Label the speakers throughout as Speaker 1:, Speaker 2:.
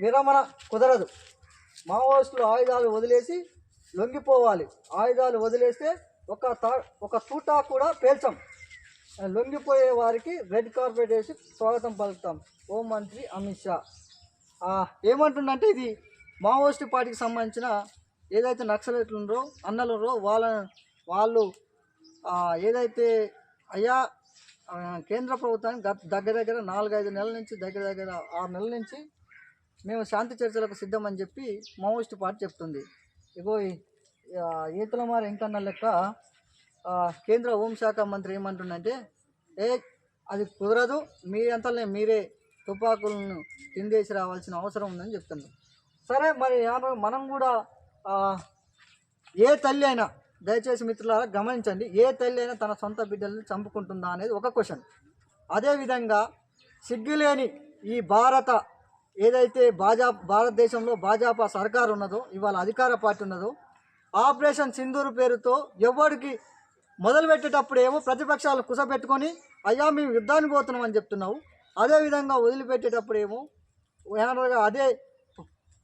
Speaker 1: విరమణ కుదరదు. మావోయిస్టులు ఆయుధాలు వదిలేసి లొంగిపోవాలి. ఆయుధాలు వదిలేస్తే ఒక తా ఒక తూటా కూడా పేల్చం. లొంగిపోయే వారికి రెడ్ కార్పెట్ వేసి స్వాగతం పలుకుతాం. హోంమంత్రి అమిత్ షా. ఏమంటుండంటే ఇది? మావోయిస్ట్ పార్టీకి సంబంధించిన ఏదైతే నక్సలైట్లు ఉన్నారో వాళ్ళ వాళ్ళు ఏదైతే అయ్యా కేంద్ర ప్రభుత్వానికి దగ్గర దగ్గర నాలుగైదు నెలల నుంచి దగ్గర దగ్గర ఆరు నెలల నుంచి మేము శాంతి చర్చలకు సిద్ధమని చెప్పి మావోయిస్ట్ పార్టీ చెప్తుంది. ఇగో ఈ- ఈతల మారి ఇంకన్న లెక్క కేంద్ర హోంశాఖ మంత్రి ఏమంటుండంటే ఏ అది కుదరదు మీ అంతలే మీరే తుపాకులను తిందేసి రావాల్సిన అవసరం ఉందని చెప్తున్నారు. సరే మరి మనం కూడా ఏ తల్లి అయినా దయచేసి మిత్రులారా గమనించండి ఏ తల్లి అయినా తన సొంత బిడ్డలను చంపుకుంటుందా అనేది ఒక క్వశ్చన్. అదేవిధంగా సిగ్గులేని ఈ భారత ఏదైతే భాజా భారతదేశంలో భాజపా సర్కారు ఉన్నదో ఇవాళ అధికార పార్టీ ఉన్నదో ఆపరేషన్ సింధూరు పేరుతో ఎవరికి మొదలు పెట్టేటప్పుడు ఏమో ప్రతిపక్షాలు కుసపెట్టుకొని అయ్యా మేము యుద్ధానికి పోతున్నామని చెప్తున్నావు. అదేవిధంగా వదిలిపెట్టేటప్పుడు ఏమో అదే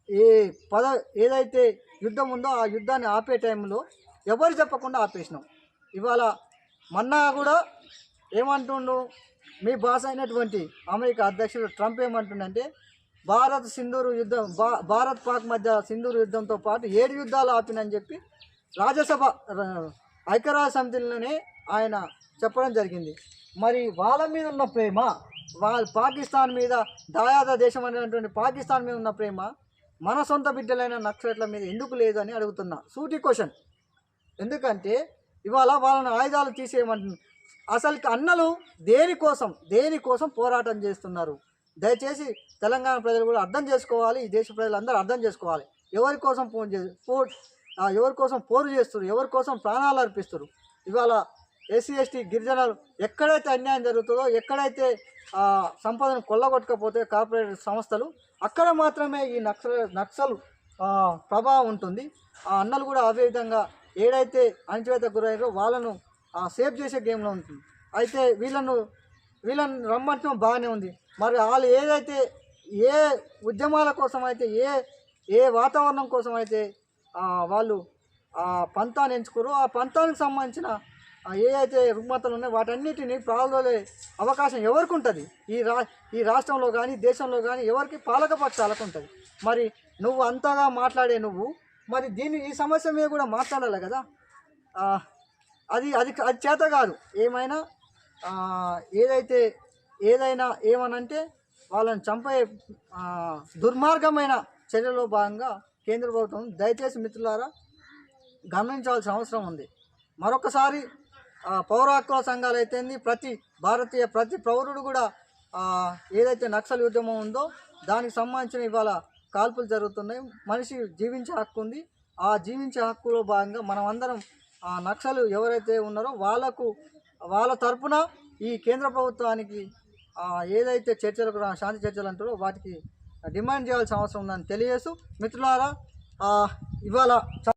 Speaker 1: ఏ పద ఏదైతే యుద్ధం ఉందో ఆ యుద్ధాన్ని ఆపే టైంలో ఎవరు చెప్పకుండా ఆపేసినాం. ఇవాళ మన్నా కూడా ఏమంటుండు మీ బాస్ అయినటువంటి అమెరికా అధ్యక్షుడు ట్రంప్ ఏమంటుండంటే భారత్ సింధూరు యుద్ధం భా భారత్ పాక్ మధ్య సింధూరు యుద్ధంతో పాటు ఏడు యుద్ధాలు ఆపినని చెప్పి రాజ్యసభ ఐక్యరాజ్య సమితిలోనే ఆయన చెప్పడం జరిగింది. మరి వాళ్ళ మీద ఉన్న ప్రేమ వాళ్ళ పాకిస్తాన్ మీద దాయాద దేశం అనేటువంటి పాకిస్తాన్ మీద ఉన్న ప్రేమ మన సొంత బిడ్డలైన నక్సలైట్ల మీద ఎందుకు లేదని అడుగుతున్నా. సూటి క్వశ్చన్. ఎందుకంటే ఇవాళ వాళ్ళని ఆయుధాలు తీసేయమంటుంది అసలు అన్నలు దేనికోసం దేనికోసం పోరాటం చేస్తున్నారు? దయచేసి తెలంగాణ ప్రజలు కూడా అర్థం చేసుకోవాలి ఈ దేశ ప్రజలందరూ అర్థం చేసుకోవాలి. ఎవరి కోసం ఫోన్ చే ఎవరి కోసం పోరు చేస్తారు ఎవరి కోసం ప్రాణాలు అర్పిస్తారు ఇవాళ ఎస్సీ ఎస్టీ గిరిజనులు ఎక్కడైతే అన్యాయం జరుగుతుందో ఎక్కడైతే సంపదను కొల్లగొట్టకపోతే కార్పొరేట్ సంస్థలు అక్కడ మాత్రమే ఈ నక్సల్ నక్సల్ ప్రభావం ఉంటుంది. ఆ అన్నలు కూడా అదే విధంగా ఏడైతే అణచివేత గురయ్యారో వాళ్ళను ఆ, సేవ్ చేసే గేమ్లో ఉంటుంది. అయితే వీళ్ళను వీళ్ళని రమ్మంటం బాగానే ఉంది. మరి వాళ్ళు ఏదైతే ఏ ఉద్యమాల కోసం అయితే ఏ ఏ వాతావరణం కోసం అయితే వాళ్ళు ఆ పంతాన్ని ఎంచుకోరు ఆ పంతానికి సంబంధించిన ఆ, ఏ అయితే రుగ్మతలు ఉన్నాయో వాటన్నిటిని ప్రారంభలే అవకాశం ఎవరికి ఉంటుంది? ఈ రా ఈ రాష్ట్రంలో కానీ దేశంలో కానీ ఎవరికి పాలకపక్షాలకు ఉంటుంది. మరి నువ్వు అంతగా మాట్లాడే నువ్వు మరి దీన్ని ఈ సమస్య మీద కూడా మాట్లాడాలి కదా? అది అది అది చేత కాదు. ఏమైనా ఏదైతే ఏదైనా ఏమనంటే వాళ్ళని చంపే దుర్మార్గమైన చర్యలో భాగంగా కేంద్ర ప్రభుత్వం దయచేసి మిత్రులారా గమనించాల్సిన అవసరం ఉంది. మరొకసారి పౌర హక్కుల సంఘాలు అయితేంది ప్రతి భారతీయ ప్రతి పౌరుడు కూడా ఏదైతే నక్సల్ ఉద్యమం ఉందో దానికి సంబంధించిన ఇవాళ కాల్పులు జరుగుతున్నాయి. మనిషి జీవించే హక్కు ఉంది. ఆ జీవించే హక్కులో భాగంగా మనం అందరం ఆ నక్సలు ఎవరైతే ఉన్నారో వాళ్ళకు వాళ్ళ తరపున ఈ కేంద్ర ప్రభుత్వానికి ఏదైతే చర్చలకు శాంతి చర్చలు అంటారో వాటికి డిమాండ్ చేయాల్సిన అవసరం ఉందని తెలియజేస్తూ మిత్రులారా ఇవాళ